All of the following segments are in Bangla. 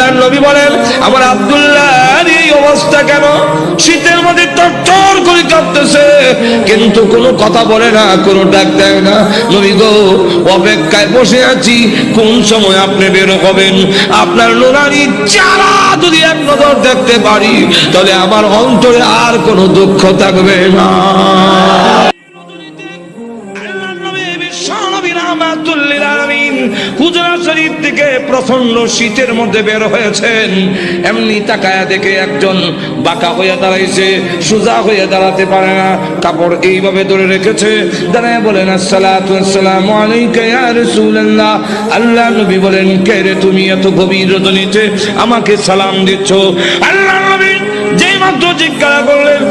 আল্লাহ নবী বলেন, আমার আব্দুল্লাহর এই অবস্থা কেন? শীতের মধ্যে করে কাঁপতেছে। কিন্তু কোনো কথা বলে না, কোনো ডাক দেয় না। নবী গো, অপেক্ষায় বসে আছি, কোন সময় আপনি বের হবেন? আপনার চারা যদি এক নজর দেখতে পারি, তাহলে আমার অন্তরে আর কোনো দুঃখ থাকবে না। আল্লাহর নবী আলামিন হুজরা শরীফ থেকে প্রচণ্ড শীতের মধ্যে বের হয়েছেন। এমনি তাকায়া দেখে একজন বাঁকা হয়ে দাঁড়াইছে, সোজা হয়ে দাঁড়াতে পারে না। কাপড় এইভাবে ধরে রেখেছে। দাঁড়ায় বলেন আসসালামু রাসূলুল্লাহ। আল্লাহ নবী বলেন, কে রে তুমি এত গভীর রজনীতে আমাকে সালাম দিচ্ছ? আল্লাহ নবী যেই মাত্র জিজ্ঞাসা করলেন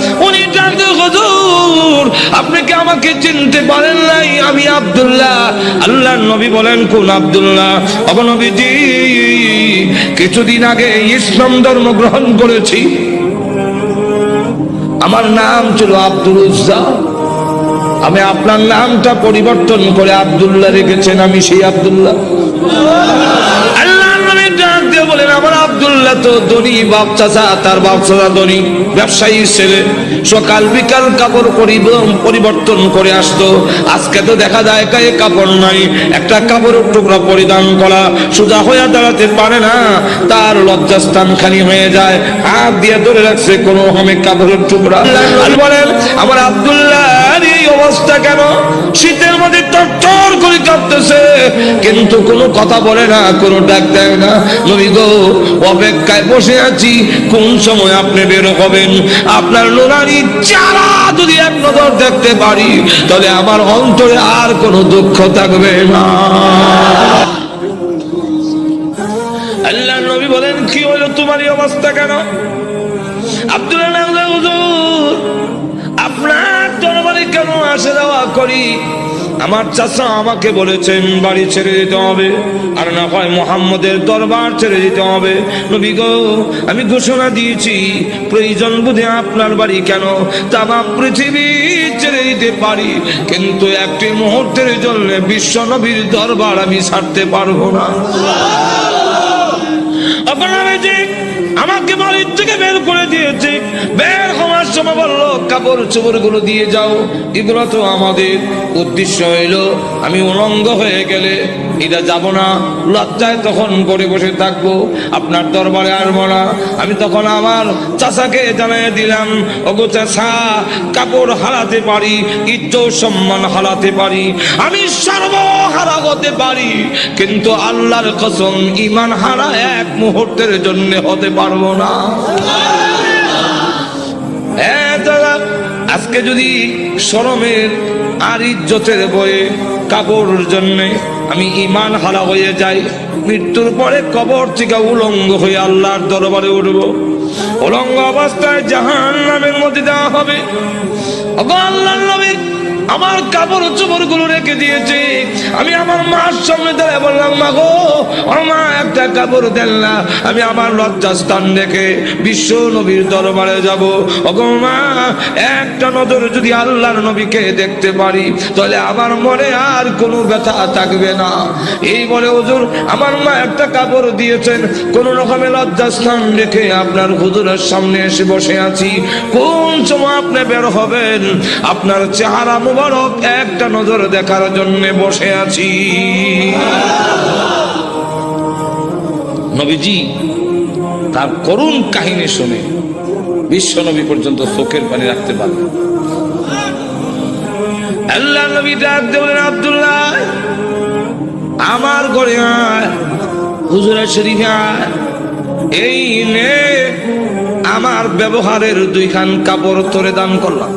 আপনি কি আমাকে চিনতে পারেন নাই? আমি আব্দুল্লাহ। আল্লাহর নবী বলেন, কোন আব্দুল্লাহ? অবনবীজি কিছুদিন আগে ইসলাম ধর্ম গ্রহণ করেছি। আমার নাম ছিল আব্দুল উজ্জা। আমি আপনার নামটা পরিবর্তন করে আব্দুল্লাহ রেখেছেন, আমি সেই আব্দুল্লাহ। তো বাপ চাচা, তার বাপ চাচা ধনী। ব্যবসায়ী ছেলে, সকাল বিকাল কাপড় পরিব- পরিবর্তন করে আসতো। আজকে তো দেখা যায় গায়ে কাপড় নাই। একটা কাপড়ের টুকরা পরিধান করা সোজা হয়ে দাঁড়াতে পারে না। তার লজ্জাস্থান খালি হয়ে যায়। হাত দিয়ে ধরে রাখছে কোনো আমি কাপড়ের টুকরা। বলেন, আমার আব্দুল্লাহ এই অবস্থা কেন? শীতের কিন্তু কোনো কথা বলে না, কোনো ডাক দেয় না। নবী গো, অপেক্ষায় বসে আছি, কোন সময় আপনি বের হবেন? আপনার নোরানি চারা যদি এক নজর দেখতে পারি, তাহলে আমার অন্তরে আর কোনো দুঃখ থাকবে না। আল্লাহ নবী বলেন, কি হলো? তোমার অবস্থা কেন? আব্দুল্লাহ আপনার দরবারে কেন আসে যাওয়া করি? আমার চাচা আমাকে বলেছেন, বাড়ি ছেড়ে দিতে হবে। আর না হয় মোহাম্মদের দরবার ছেড়ে দিতে হবে। নবী গো, আমি ঘোষণা দিয়েছি, প্রয়োজন বুঝে আপনার বাড়ি কেন? তামাম পৃথিবী ছেড়ে দিতে পারি, কিন্তু একটি মুহূর্তের জন্য বিশ্ব নবীর দরবার আমি ছাড়তে পারব না। আপনার আমাকে বাড়ির থেকে বের করে দিয়েছে, বের সময় বলল, কাপড় চোপড়গুলো দিয়ে যাও। এগুলো তো আমাদের উদ্দেশ্য হইল। আমি উলঙ্গ হয়ে গেলে এটা যাব না। লজ্জায় তখন করে বসে থাকব। আপনার দরবারে আসব না। আমি তখন আমার চাচাকে জানাই দিলাম, ওগো চাচা, কাপড় হারাতে পারি, ইজ্জত সম্মান হারাতে পারি। আমি সর্বহারা হতে পারি। কিন্তু আল্লাহর কসম ইমান হারা এক মুহূর্তের জন্য হতে পারব না। আজকে যদি সরমের আর ইজ্জতের বয়ে কাপড়ের জন্যে আমি ইমান হারা হয়ে যাই, মৃত্যুর পরে কবর থেকে উলঙ্গ হয়ে আল্লাহর দরবারে উঠব। অবস্থায় জাহান নামের মধ্যে দেওয়া হবে। আমার কাপড় চোপড়গুলো রেখে দিয়েছে। আমি আমার মার সামনে দাঁড়িয়ে বললাম মা গো মা একটা কাপড় দেন না। আমি আমার লজ্জাস্থান রেখে বিশ্ব নবীর দরবারে যাব। ওগো মা, একটা নজর যদি আল্লাহর নবীকে দেখতে পারি, তাহলে আমার মনে আর কোনো ব্যথা থাকবে না। এই বলে হুজুর, আমার মা একটা কাপড় দিয়েছেন। কোন রকমে লজ্জাস্থান রেখে আপনার হুজুরের সামনে এসে বসে আছি। কোন সময় আপনি বের হবেন? আপনার চেহারা মুবারক একটা নজর দেখার জন্য বসে আছি। নবীজি, তার করুণ কাহিনী শুনে বিশ্ব নবী পর্যন্ত চোখের পানি রাখতে পারলেন আল্লাহ নবী ডাক দেবেন, আব্দুল্লাহ, আমার ঘরে আয় হুজুরা শরীফে আয়। এই নে আমার ব্যবহারের দুইখান কাপড় তোরে দান করলাম।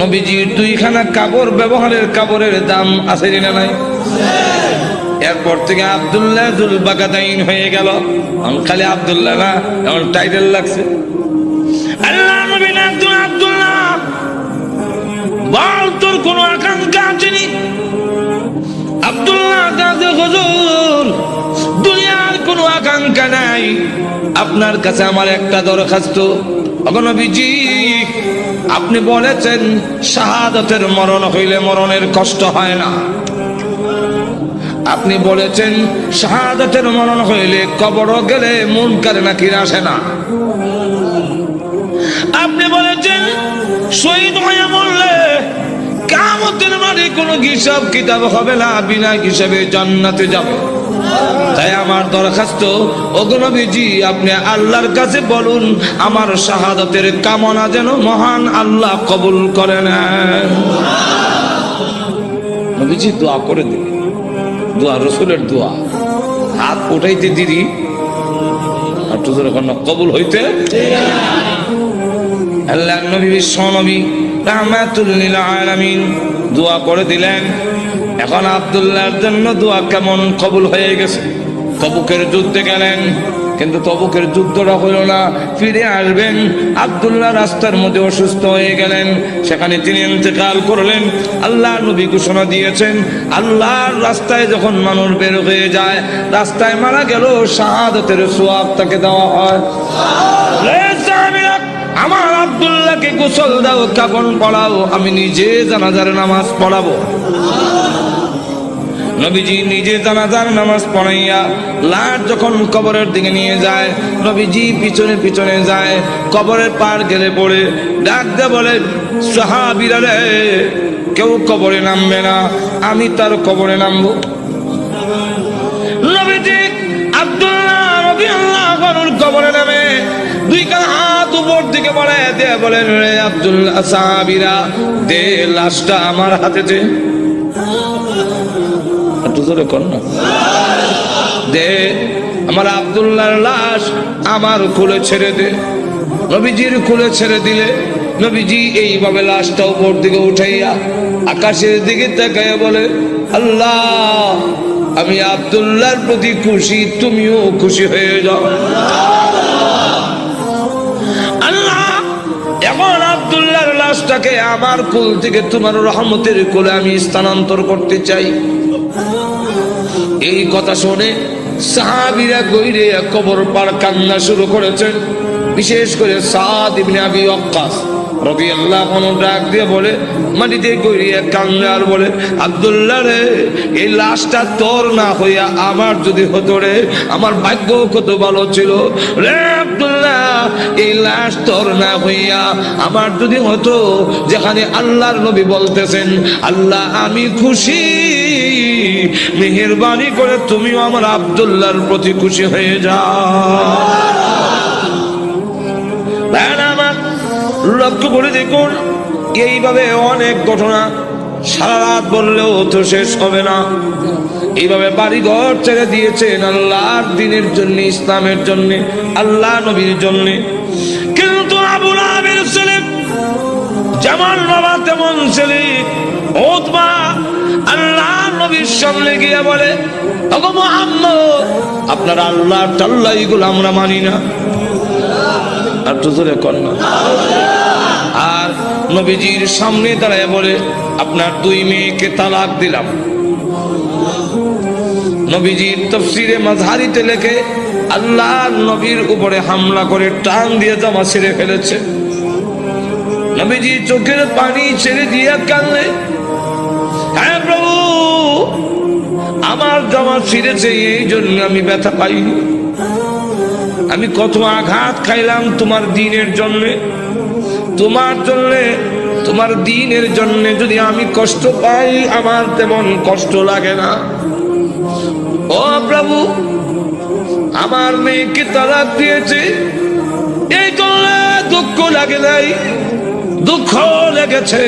নবীজির দুইখানা কাপড় ব্যবহারের কাপড়ের দাম আছে না নাই? এরপর থেকে আব্দুল্লাহ জুল বাগাদাইন হয়ে গেল। এখন খালি আব্দুল্লাহ না এমন টাইটেল লাগছে। আল্লাহ নবী না একজন আব্দুল্লাহ। বল, তোর কোনো আকাঙ্ক্ষা আছেনি আব্দুল্লাহ দাদে হুজুর আকাঙ্ক্ষা নাই। আপনার কাছে আমার একটা দরখাস্ত। অগনবীজি আপনি বলেছেন, শাহাদতের মরণ হইলে মরণের কষ্ট হয় না। আপনি বলেছেন, শাহাদাতের মরণ হইলে কবর গেলে মন করে নাকি আসে না। আপনি বলেছেন, শহীদ হয়ে মরলে কামতের মানে কোনো হিসাব কিতাব হবে না, বিনা হিসাবে জান্নাতে যাবে। তাই আমার দরখাস্ত অগ্নবীজি আপনি আল্লাহর কাছে বলুন, আমার শাহাদতের কামনা যেন মহান আল্লাহ কবুল করে নবীজি, দোয়া করে দিন। দোয়া, রসুলের দোয়া। হাত উঠাইতে দিদি। আর তো কবুল হইতে। আল্লাহ নবী বিশ্ব নবী রাহমাতুল্লিল দোয়া করে দিলেন। এখন আব্দুল্লাহর জন্য দোয়া কেমন কবুল হয়ে গেছে। তবুকের যুদ্ধে গেলেন, কিন্তু তবুকের যুদ্ধটা হইল না। ফিরে আসবেন, আব্দুল্লাহ রাস্তার মধ্যে অসুস্থ হয়ে গেলেন। সেখানে তিনি ইন্তেকাল করলেন। আল্লাহ নবী ঘোষণা দিয়েছেন, আল্লাহর রাস্তায় যখন মানুষ বের হয়ে যায়, রাস্তায় মারা গেল শাহাদতের সোয়াব তাকে দেওয়া হয়। আমার আব্দুল্লাহকে গোসল দাও কাপন পড়াও, আমি নিজে জানাজার নামাজ পড়াবো। নবীজি নিজে জানাজার নামাজ পড়াইয়া লাট যখন কবরের দিকে নিয়ে যায়, নবীজি পিছনে পিছনে যায়, কবরের পার গেলে পড়ে, ডাক দে বলে, সাহাবিরা রে, কেউ কবরে নামবে না, আমি তার কবরে নামবো। নবীজি আব্দুল্লাহ রবি আল্লাহ কবরে নামে। উপর দিকে দে লাশটা আমার হাতে না। লাশ আমার কুলে ছেড়ে দে। নবীজির কুলে ছেড়ে দিলে নবীজি এইভাবে লাশটা উপর দিকে উঠাইয়া আকাশের দিকে তাকাইয়া বলে, আল্লাহ, আমি আব্দুল্লাহর প্রতি খুশি, তুমিও খুশি হয়ে যাও। এখন আবদুল্লাহর লাশটাকে আমার কুল থেকে তোমার রহমতের কোলে আমি স্থানান্তর করতে চাই। এই কথা শুনে সাহাবিরা গইরে কবর পার কান্না শুরু করেছেন। বিশেষ করে সাদ ইবনে আবি ওয়াক্কাস। রাদিয়াল্লাহু আনহু ডাক দিয়ে বলে, মাটিতে কান্দে আর বলে, আব্দুল্লাহ রে, এই লাশটা তোর না হইয়া আমার যদি হতো রে, আমার ভাগ্য কত ভালো ছিল? রে আব্দুল্লাহ, এই লাশ তোর না হইয়া আমার যদি হতো, যেখানে আল্লাহর নবী বলতেছেন, আল্লাহ আমি খুশি। মেহেরবানি করে তুমিও আমার আব্দুল্লাহর প্রতি খুশি হয়ে যাও। লক্ষ্য করে দেখুন। এইভাবে অনেক ঘটনা সারা রাত বললেও তো শেষ হবে না। এইভাবে বাড়ি ঘর ছেড়ে দিয়েছেন আল্লাহর দিনের জন্য, ইসলামের জন্য, আল্লাহ নবীর জন্য। কিন্তু আবুল আবির ছেলে যেমন বাবা তেমন ছেলে ওতবা আল্লাহ নবীর সামনে গিয়ে বলে আপনার আল্লাহ টাল্লা এগুলো আমরা মানি না। আর জোরে কর আর নবীজির সামনে দাঁড়ায় বলে, আপনার দুই মেয়েকে তালাক দিলাম। নবীজির তফসিরে মাঝহারিতে লেখে, আল্লাহ নবীর উপরে হামলা করে টান দিয়ে জামা ছেড়ে ফেলেছে। নবীজি চোখের পানি ছেড়ে দিয়ে কানলে হ্যাঁ প্রভু, আমার জামা ছিঁড়েছে, এই জন্য আমি ব্যথা পাইনি। আমি কত আঘাত খাইলাম তোমার দিনের জন্য? তোমার জন্য, তোমার দিনের জন্য যদি আমি কষ্ট পাই, আমার তেমন কষ্ট লাগে না। ও প্রভু, আমার মেয়েকে তালাক দিয়েছে। এই জন্য দুঃখ লাগে নাই, দুঃখ লেগেছে।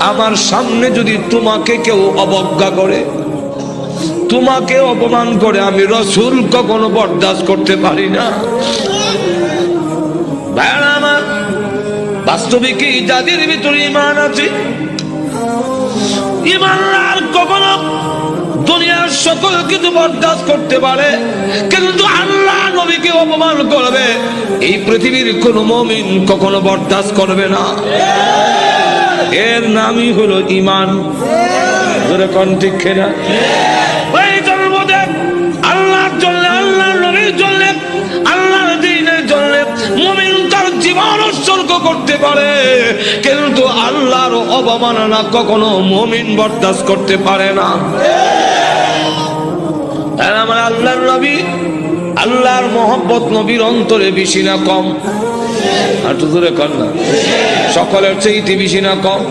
আমার সামনে যদি তোমাকে কেউ অবজ্ঞা করে তোমাকে অপমান করে আমি রসুল কখনো বরদাস্ত করতে পারি না। বাস্তবিকই যাদের ভিতরে ইমান আছে। ইমান আর কখনো দুনিয়ার সকল কিছু বরদাস্ত করতে পারে, কিন্তু আল্লাহ নবীকে অপমান করবে। এই পৃথিবীর কোন মমিন কখনো বরদাস্ত করবে না। এর নামই হলো ইমান কোন ঠিক খেলা করতে পারে, কিন্তু আল্লাহর অবমাননা কখনো মুমিন বরদাস্ত করতে পারে না। আমার আল্লাহর নবী, আল্লাহর মোহাম্মত নবীর অন্তরে বেশি না কম। সকলের চেয়ে বেশি না কম।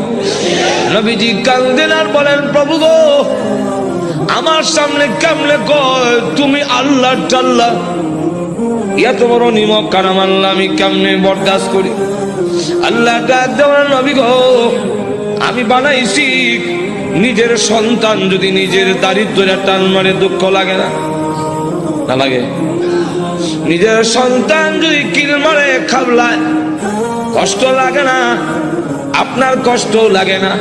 নবীজি কান্দেন আর বলেন, প্রভু গো, আমার সামনে কেমনে কয়? তুমি আল্লাহ টাল্লাহ এত বড় নিমক কারাম আল্লাহ আমি কেমনে বরদাস্ত করি? আল্লাহ গো, আমি বানাইছি। নিজের সন্তান যদি নিজের দারিদ্র্যের টান মারে, দুঃখ লাগে না? না লাগে? নিজের সন্তান যদি কিল মারে কষ্ট লাগে না? আপনার কষ্ট লাগে না।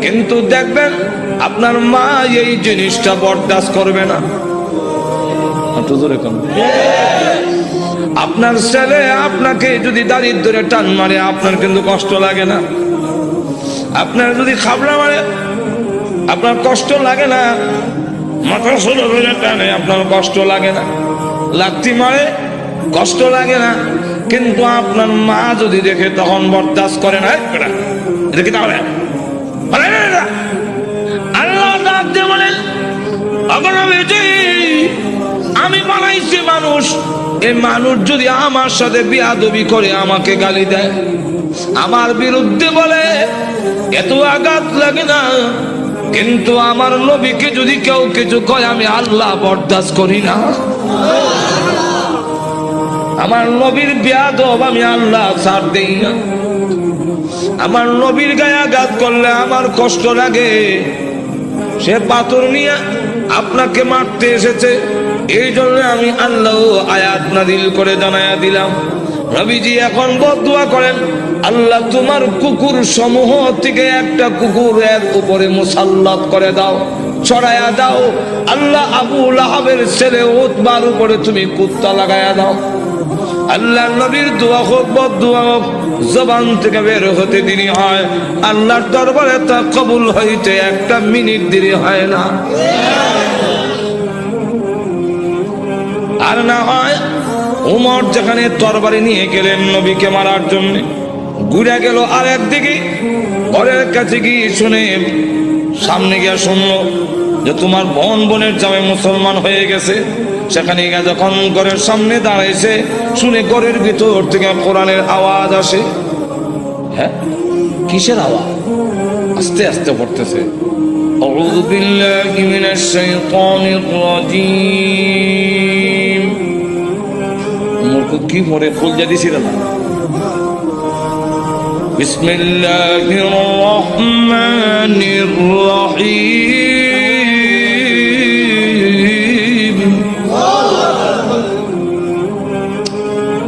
কিন্তু দেখবেন, আপনার মা এই জিনিসটা বরদাস্ত করবে না। জোরে। আপনার ছেলে আপনাকে যদি দারিদ্রের টান মারে, আপনার কিন্তু কষ্ট লাগে না। আপনার যদি খাবড়া মারে, আপনার কষ্ট লাগে না। মাথা ষোলো ধরে টানে, আপনার কষ্ট লাগে না। লাত্তি মারে, কষ্ট লাগে না। কিন্তু আপনার মা যদি দেখে, তখন বরদাস্ত করে না। এটা কি তাহলে। আল্লাহ বলেন আমি বানাইছি মানুষ এই মানুষ যদি আমার সাথে বিয়াদবি করে আমাকে গালি দেয়, আমার বিরুদ্ধে বলে, এত আঘাত লাগে না। কিন্তু আমার নবীকে যদি কেউ কিছু কয়, আমি আল্লাহ বরদাস্ত করি না। আমার নবীর বিয়াদব আমি আল্লাহ ছাড় দেই না। আমার নবীর গায়ে আঘাত করলে আমার কষ্ট লাগে। সে পাথর নিয়ে আপনাকে মারতে এসেছে। এই জন্য আমি আল্লাহ আয়াত নাদিল করে জানায়া দিলাম। রবিজি এখন বদুয়া করেন, আল্লাহ, তোমার কুকুর সমূহ থেকে একটা কুকুর এর উপরে মুসাল্লাত করে দাও, ছড়ায়া দাও। আল্লাহ, আবু লাহাবের ছেলে ওতবার উপরে তুমি কুত্তা লাগায়া দাও। আল্লাহ, নবীর দোয়া হোক বদুয়া হোক, জবান থেকে বের হতে দেরি হয়। আল্লাহর দরবারে তা কবুল হইতে একটা মিনিট দেরি হয় না। আর না হয় উমর যেখানে তরবারি নিয়ে গেলেন নবীকে মারার জন্য ঘুরে গেল আর একদিকে ঘরের কাছে গিয়ে শুনে সামনে গিয়ে শুনলো যে তোমার বোন বোনের জামে মুসলমান হয়ে গেছে সেখানে গিয়ে যখন ঘরের সামনে দাঁড়াইছে শুনে ঘরের ভিতর থেকে কোরআনের আওয়াজ আসে হ্যাঁ কিসের আওয়াজ আস্তে আস্তে পড়তেছে أعوذ بالله من الشيطان الرجيم মূর্খ কি মরে ফুল যা দিছিল না بسم الله الرحمن الرحيم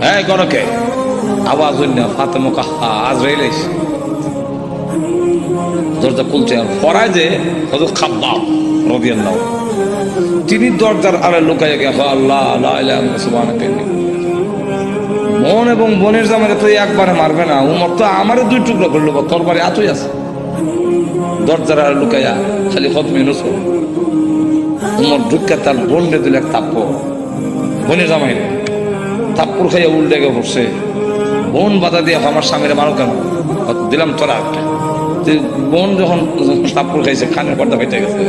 এই গরকে আওয়াজ হইল না ফাতেমা কাহা আজরাইল আইছে দরজা খুলছে আর পড়ায় যে হজরত খাব্বাব রাদিয়াল্লাহু তিনি দরজার আড়ে লুকাইয়া গেছে আল্লাহ আল্লাহ ইলাহা ইল্লাল্লাহ সুবহানাকা বোন এবং বোনের জামারে তো একবারে মারবে না। উমর তো আমারও দুই টুকরো করল তোর বাড়ি আতই আছে। দরজার আড়ে লুকাইয়া খালি খতমে নসর উমর ঢুকে তার বোনরে দিল এক তাপ্প বোনের জামাই থাপ্পুর খাইয়া উল্টে গিয়ে পড়ছে বোন বাধা দিয়ে আমার স্বামীরে মারো কেন? দিলাম তোরা একটা। বোন যখন তাপ্পুর খাইছে খানের পর্দা ফেটে গেছে।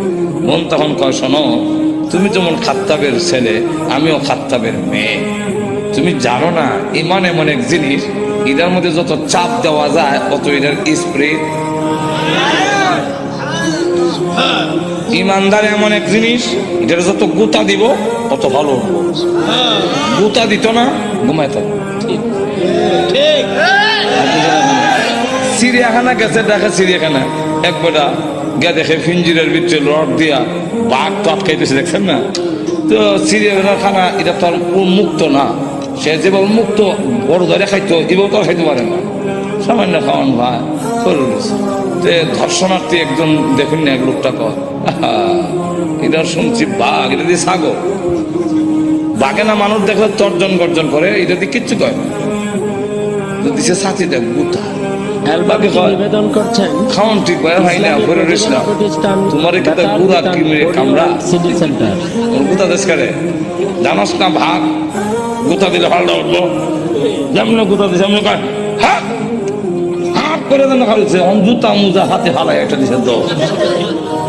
বোন তখন কয়, শোনো, তুমি যেমন খাত্তাবের ছেলে, আমিও খাত্তাবের মেয়ে। তুমি জানো না, ইমান এমন এক জিনিস, এটার মধ্যে যত চাপ দেওয়া যায়, অত এটার স্প্রে। ইমানদার এমন এক জিনিস, এটার যত গুতা দিব, তত ভালো। গুতা দিত না, ঘুমাইত। চিড়িয়াখানা গেছে, দেখে চিড়িয়াখানা। এক বেটা গে দেখে ফিঞ্জিরের ভিতরে রড দিয়া বাঘ তো আটকাইতেছে, দেখছেন না? তো চিড়িয়াখানা খানা, এটা তো আর মুক্ত না। সে যেভাবে মুক্ত বড় ধরে খাইতো এভাবে তো খাইতে পারে না। সামান্য খাওয়ান ভাই করে রয়েছে তে ধর্ষণার্থী একজন দেখুন না এক লোকটা কর এটা শুনছি বাঘ এটা দিয়ে ছাগল। বাঘে না মানুষ দেখলে তর্জন গর্জন করে এটা দিয়ে কিচ্ছু কয় না। তো দিছে সাথী দেখ? নিবেদন করছেন। খাওয়ান ঠিক ভাই না তোমার কামড়া? City centre. দেশ করে? জানাস না ভাগ গুতা দিলে ভালো উঠবো যেমন গুতা দিছে এমন হাত হাত করে দেন খালিছে জুতা মুজা হাতে ফালাই একটা দিছে তো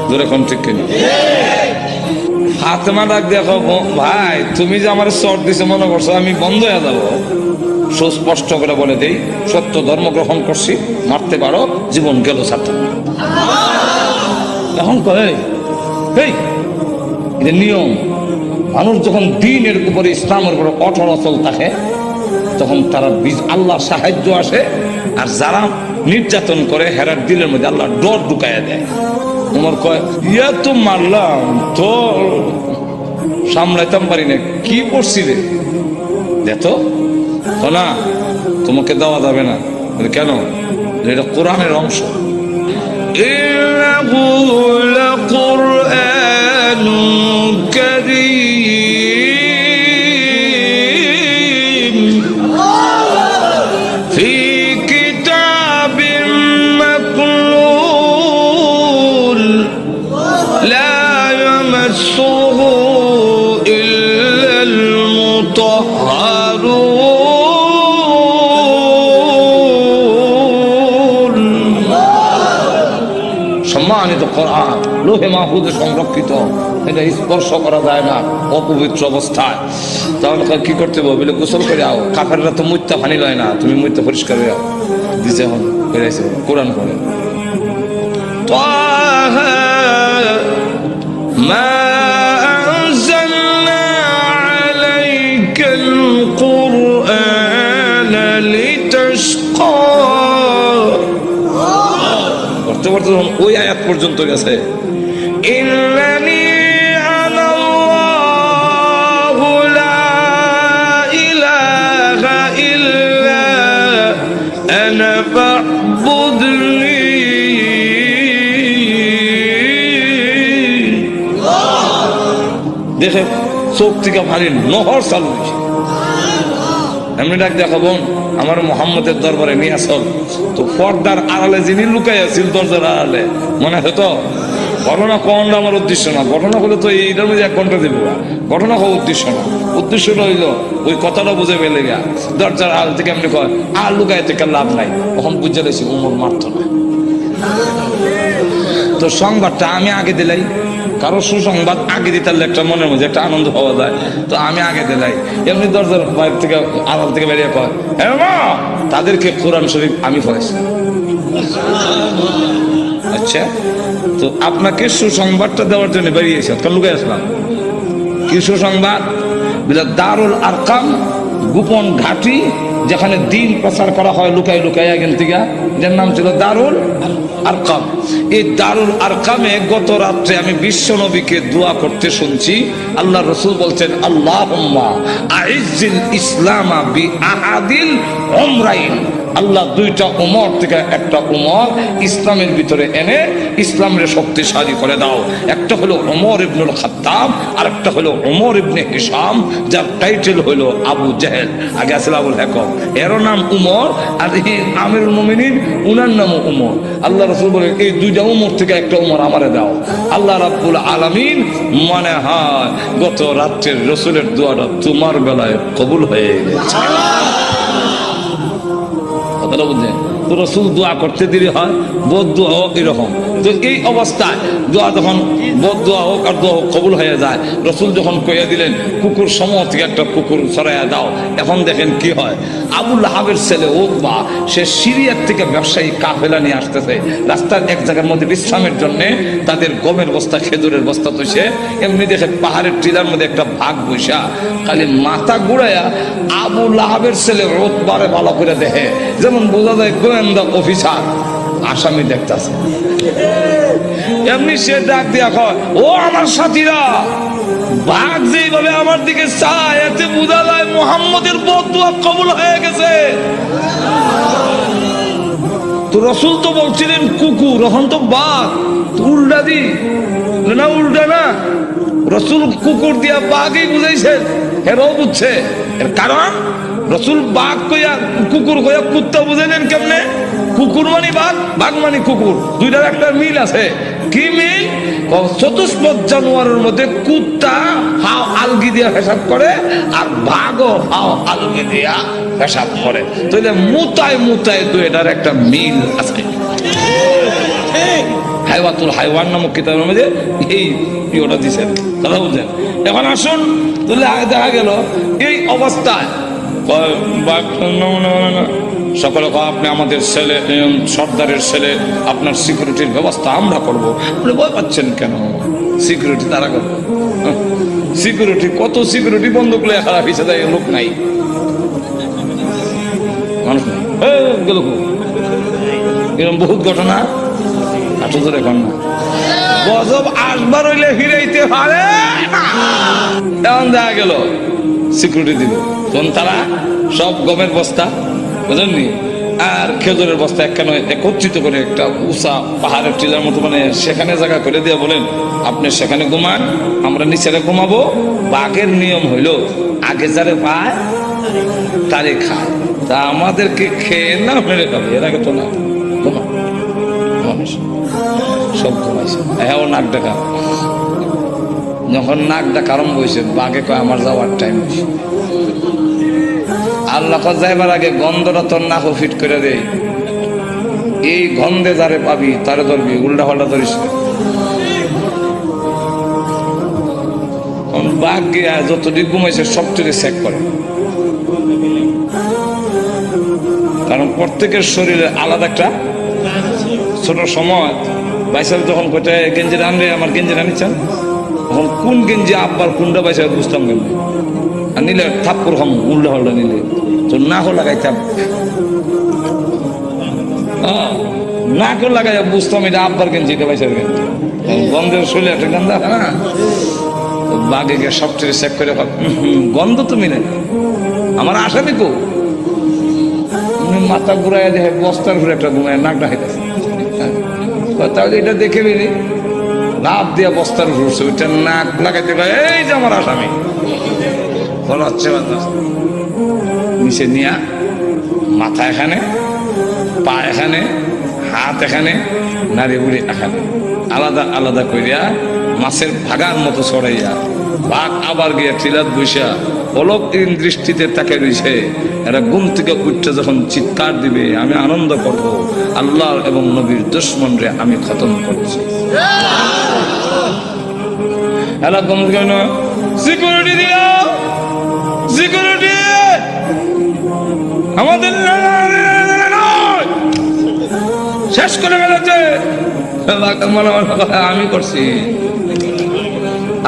দূরে ঠিক কিনি? ফাতেমা ডাক দেখো ভাই, তুমি যে আমার চট দিছে মনে করছ, আমি বন্ধ হয়ে যাব। সুস্পষ্ট করে বলে দেই, সত্য ধর্ম গ্রহণ করছি, মারতে পারো, জীবন গেল ছাত্র এখন কয়ে এই, এটা নিয়ম। মানুষ যখন দিনের উপরে ইসলামের উপরে অটল অচল থাকে তখন তারা বীজ- আল্লাহর সাহায্য আসে আর যারা নির্যাতন করে হেরার দিলের মধ্যে আল্লাহ ডর ঢুকাইয়া দেয় তোমার কয় ইয়া তো মারলাম তো সামলাইতাম পারি না কি করছি রে দেখো তো না তোমাকে দেওয়া যাবে না বলে, কেন বলে, এটা কোরআনের অংশ إنه لقرآن মাহফুদে সংরক্ষিত। এটা স্পর্শ করা যায় না অপবিত্র অবস্থায়। তাহলে কি করতে হবে? বলে গোসল করে আও। কাফেররা তো মুত্যা ফানি লয় না। তুমি মুত্যা পরিষ্কার হয়ে আও। দিছে হন বেড়াইছে কোরআন করে ওই আয়াত পর্যন্ত গেছে দেখে চোখ থেকে ভারী নহর চালু হয়েছে। এমনি ডাক দেখা বোন, আমার মোহাম্মদের দরবারে নিয়ে আসল। তো পর্দার আড়ালে যিনি লুকাই আছিল দরজার আড়ালে, মনে আছে তো? ঘটনা কোনটা আমার উদ্দেশ্য না? ঘটনা হলে তো এইটার মধ্যে এক ঘণ্টা দেবো। না। ঘটনা হওয়া উদ্দেশ্য না। উদ্দেশ্যটা হইল ওই কথাটা বুঝে পেলে গা দরজার আল থেকে এমনি কয়, আর লুকায় থেকে লাভ নাই? তখন বুঝে লেছি উমর মারত না। তো সংবাদটা আমি আগে দিলাই। কারও সুসংবাদ আগে দিতে একটা মনের মধ্যে একটা আনন্দ পাওয়া যায়। তো আমি আগে দিলাই। এমনি দরজার বাইরে থেকে, আড়াল থেকে বেরিয়ে কয় তাদেরকে কোরআন শরীফ আমি পড়েছি আচ্ছা? তো আপনাকে সুসংবাদটা দেওয়ার জন্য বেরিয়েছে। কারণ লুকে আসলাম। কি সুসংবাদ? দারুল আরকাম গোপন ঘাটি যেখানে দিন প্রচার করা হয় লুকাই লুকাই আগেন থেকে, যার নাম ছিল দারুল আরকাম। এই দারুল আরকামে গত রাত্রে আমি বিশ্ব নবীকে দোয়া করতে শুনছি। আল্লাহ রসুল বলছেন আল্লাহ আইজিল ইসলামা বি আহাদিল ওমরাইন আল্লাহ দুইটা উমর থেকে একটা উমর ইসলামের ভিতরে এনে ইসলামের শক্তিশালী করে দাও। একটা হলো ওমর ইবনুল খাত্তাব আর একটা হলো ওমর ইবনে হিসাম যার টাইটেল হলো আবু জেহেল। আগে আসলে আবুল হেকম। এরও নাম উমর, আর এই আমিরুল মুমিনিন, উনার নামও উমর। আল্লাহ রসুল বলে, এই দুইটা উমর থেকে একটা উমর আমারে দাও। আল্লাহ রাব্বুল আলামিন মনে হয় গত রাত্রের রসুলের দোয়াটা তোমার বেলায় কবুল হয়ে গেছে। কথাটা বুঝলেন তো রসুল দোয়া করতে দেরি হয়, বোধ দোয়া হোক এরকম। তো এই অবস্থায় দোয়া যখন বোধ দোয়া হোক আর দোয়া হোক কবুল হয়ে যায়, রসুল যখন কইয়া দিলেন, কুকুর সমূহ থেকে একটা কুকুর সরাইয়া দাও। এখন দেখেন কি হয়। আবুল হাবের ছেলে ওকবা সে সিরিয়ার থেকে ব্যবসায়ী কাফেলা নিয়ে আসতেছে। রাস্তার এক জায়গার মধ্যে বিশ্রামের জন্যে তাদের গমের বস্তা, খেজুরের বস্তা তো সে এমনি দেখে পাহাড়ের টিলার মধ্যে একটা ভাগ বৈশা খালি মাথা ঘুরাইয়া আবু লাহাবের ছেলে রোদবারে ভালো করে দেখে। যেমন বোঝা যায় গোয়েন্দা অফিসার আসামি দেখতেছে। এমনি সে ডাক দিয়া কয়, ও আমার সাথীরা, বাঘ যেইভাবে আমার দিকে চায়, এতে বোঝা মোহাম্মদের বদুয়া কবুল হয়ে গেছে। তো রসুল তো বলছিলেন কুকুর এখন তো বাঘ উল্টা দি। না, উল্টা না, রসুল কুকুর দিয়া বাঘই বুঝাইছেন হেরাও বুঝছে। এর কারণ? রসুল বাঘ কইয়া কুকুর কইয়া কুত্তা বুঝাইলেন কেমনে? কুকুর মানে বাঘ বাঘ মানে কুকুর। দুইটার একটা মিল আছে। কি মিল? চতুষ্পদ জানোয়ারের মধ্যে কুত্তা হাও আলগি দিয়া হিসাব করে আর বাঘও হাও আলগি দিয়া হিসাব করে। তাহলে মুতায় মুতায় দুইটার একটা মিল আছে। হাইওয়াতুল হাইওয়ান নামক কিতাবের মধ্যে এই ইয়েটা দিছেন। কথা বুঝছেন এখন আসুন, তাহলে দেখা গেল, এই অবস্থায়। সকলে আপনি আমাদের ছেলে সর্দারের ছেলে, আপনার সিকিউরিটির ব্যবস্থা আমরা করব। আপনি ভয় পাচ্ছেন কেন? সিকিউরিটি তারা করব। সিকিউরিটি কত সিকিউরিটি বন্ধ করে খারাপ হিসেবে দেয় লোক নাই। মানুষ নাই। এরকম বহুত ঘটনা। আটো ধরে এখন না। গজব আসবার হইলে ফিরাইতে পারে না। এমন দেখা গেল। সিকিউরিটি দিল। তখন তারা সব গমের বস্তা বুঝলেননি আর খেজুরের বস্তা একখানে একত্রিত করে একটা উষা পাহাড়ের টিলার মতো মানে সেখানে জায়গা করে দিয়ে বলেন, আপনি সেখানে ঘুমান, আমরা নিচেরে ঘুমাবো। বাঘের নিয়ম হইল, আগে যারে পায়, তারে খায়। তা আমাদেরকে খেয়ে না মেরে খাবে এর আগে তো না ঘুমা। সব ঘুমাইছে। হ্যাঁ ও নাক ডাকা। যখন নাক ডাকা আরম্ভ হয়েছে, বাঘে কয়, আমার যাওয়ার টাইম আল্লাহ যাইবার আগে গন্ধটা তোর নাকও ফিট করে দে। এই গন্ধে যারে পাবি, তারে ধরবি, উল্টা পাল্টা ধরিস। কারণ বাঘ গিয়া যতটুকু ঘুমাইছে, সবচেয়ে চেক করে। কারণ প্রত্যেকের শরীরে আলাদা একটা ছোট সময়। বাইসাল যখন কোথায় গেঞ্জি রানবে আমার গেঞ্জি রানিচ্ছেন তখন কোন গেঞ্জি আব্বার কোনটা বাইসাল বুঝতাম কেন আর নিলে থাপ্পর হম উল্টা হল্টা নিলে। তো না হো লাগাইতাম। না কেউ লাগাই বুঝতাম এটা আব্বার গেঞ্জি এটা বাইসাল গেঞ্জি গন্ধের শরীরে একটা গন্ধ না তো বাঘে গিয়ে সবচেয়ে চেক করে কয়, "হুম, হুম, গন্ধ তুমি নেই আমার আসামি কো? মাথা ঘুরাই দেখে বস্তার ঘুরে একটা ঘুমায় নাকটা হেঁটেছে তাহলে এটা দেখে বেরি লাভ দিয়া বস্তার ঘুরছে ওইটা নাক লাগাইতে এই যে আমার আসামি। হচ্ছে নিচে নিয়া, মাথা এখানে, পা এখানে, হাত এখানে নারী বুড়ি এখানে। আলাদা আলাদা করিয়া মাছের ভাগার মতো ছড়াইয়া, বাঘ আবার গিয়া টিলাত বৈশা অলক দৃষ্টিতে তাকে রয়েছে এরা ঘুম থেকে উঠতে যখন চিৎকার দিবে, আমি আনন্দ করব আল্লাহ এবং নবীর দুশ্মন রে আমি খতম করছি। এলা সিকিউরিটি শেষ করে ফেলেছে। আমি করছি।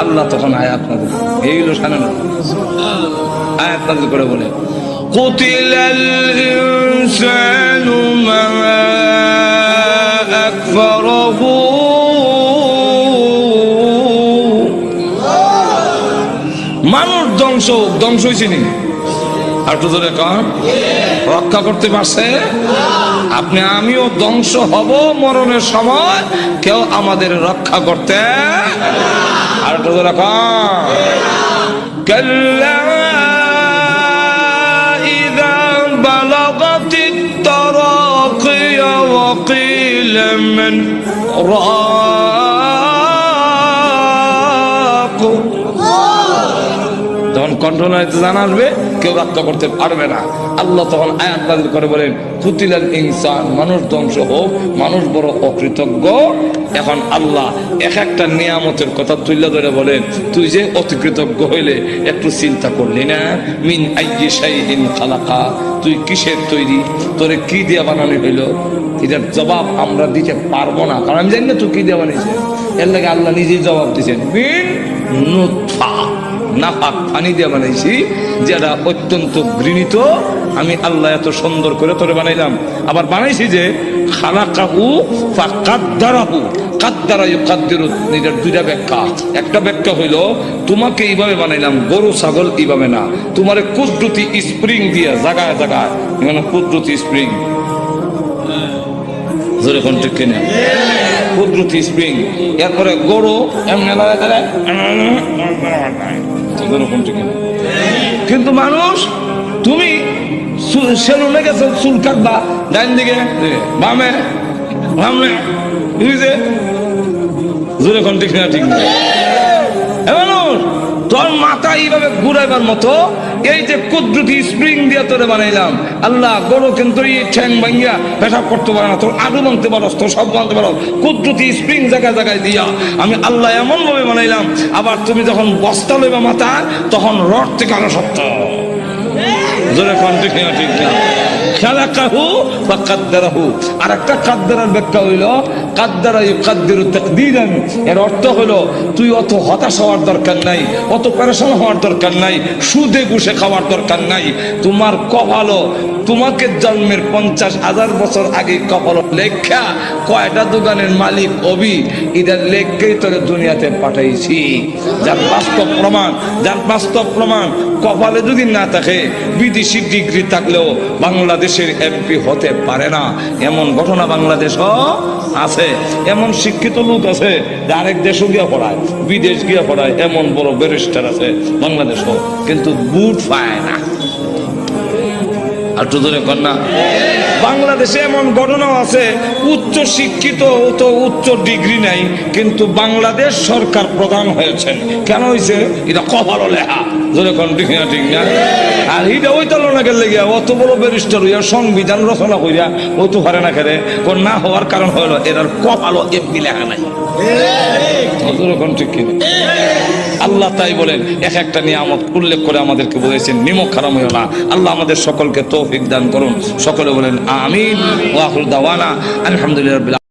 আল্লাহ তখন আয় আপনাদের এই হলো সানানো আয়াত। নাজিল করে বলে, কুতিলাল ইনসানু মা আকফারহু ধ্বংস ধ্বংস হয়েছে নি আর একটু ধরে কন রক্ষা করতে পারছে আপনি আমিও ধ্বংস হব মরণের সময় কেউ আমাদের রক্ষা করতে আর একটু ধরে কন كلا إذا بلغت التراقي وقيل من راق কন্ট্রোল হইতে জানা কেউ রক্ষা করতে পারবে না। আল্লাহ তখন আয়াত নাজিল করে বলেন, কুতিলাল ইনসান, মানুষ ধ্বংস হোক, মানুষ বড় অকৃতজ্ঞ। এখন আল্লাহ এক একটা নিয়ামতের কথা তুলে ধরে বলেন, তুই যে অতিকৃতজ্ঞ হইলে একটু চিন্তা করলি না? মিন আইয়ি শাইইন খালাকা। তুই কিসের তৈরি? তোরে কি দিয়ে বানানো হইল? এটার জবাব আমরা দিতে পারব না। কারণ আমি জানি না তুই কি দিয়ে বানিয়েছে এর লাগে আল্লাহ নিজেই জবাব দিয়েছেন, মিন নাপাক পানি দিয়ে বানাইছি, যেটা অত্যন্ত ঘৃণিত। আমি আল্লাহ এত সুন্দর করে তোরে বানাইলাম। আবার বানাইছি যে, খালাকাহু ফা কাদ্দারাহু কাদ্দারা দুইটা একটা তোমাকে এইভাবে বানাইলাম, গরু, ছাগল এইভাবে না। স্প্রিং দিয়ে জায়গায় মানে স্প্রিং? জোরে স্প্রিং। এরপরে গরু, এমনি কোন ঠিক কিন্তু মানুষ তুমি সেলুনে গেছো চুল কাটবা ডাইন দিকে বামে বামে বুঝেছে জোরে কোন ঠিক না ঠিক না তোর মাথা এইভাবে ঘুরাইবার মতো, এই যে কুদরতি স্প্রিং দিয়ে তোরে বানাইলাম। আল্লাহ, গরু কিন্তু এই ঠ্যাং ভাঙ্গিয়া পেশাব করতে পারে না, তোর আলু মানতে পারো তোর সব মানতে পারো কুদরতি স্প্রিং জায়গায় জায়গায় দিয়া আমি আল্লাহ এমন ভাবে বানাইলাম, আবার তুমি যখন বস্তা লইবা মাথা তখন রড থেকে আরও শক্ত জোরে কণ্ঠে ঠিক না খালাকাহু বা কাদ্দারাহু। আর একটা কাদ্দারার ব্যাখ্যা হইল কাদ্দারা ইউকাদ্দিরু তাকদীরান। এর অর্থ হলো, তুই অত হতাশ হওয়ার দরকার নাই, অত পেরেশান হওয়ার দরকার নাই, সুদে গুষে খাওয়ার দরকার নাই, তোমার কপালও তোমাকে জন্মের পঞ্চাশ হাজার বছর আগে কপাল লেখা কয়টা দোকানের মালিক অবি? এদের লেখকেই তোকে দুনিয়াতে পাঠাইছি। যার বাস্তব প্রমাণ, যার বাস্তব প্রমাণ কপালে যদি না থাকে, বিদেশি ডিগ্রি থাকলেও বাংলাদেশের এমপি হতে পারে না। এমন ঘটনা বাংলাদেশও আছে, এমন শিক্ষিত লোক আছে আরেক দেশও গিয়ে পড়ায়, বিদেশ গিয়ে পড়ায়, এমন বড় ব্যারিস্টার আছে বাংলাদেশও, কিন্তু বুট পায় না। একটু ধরে কন্যা বাংলাদেশে এমন ঘটনাও আছে উচ্চ শিক্ষিত তো উচ্চ ডিগ্রি নাই কিন্তু বাংলাদেশ সরকার প্রধান হয়েছেন। কেন হয়েছে? এটা কপালও লেখা। ধরে কোন ঠিক না ঠিক না। আর এটা ওই তো না গেলে গিয়া অত বড় ব্যারিস্টার হইয়া সংবিধান রচনা করিয়া ওই তো পারে না খেলে কোন না হওয়ার কারণ হলো এটার কপালও এমপি লেখা নাই। ধরে কোন ঠিক কিনা। আল্লাহ তাই বলেন, এক একটা নিয়ামত উল্লেখ করে আমাদেরকে বলেছেন নিমক খারাপ হইও না। আল্লাহ আমাদের সকলকে তৌফিক দান করুন। সকলে বলেন, আমিন। ওয়াহুল দাওয়ানা। আলহামদুলিল্লাহ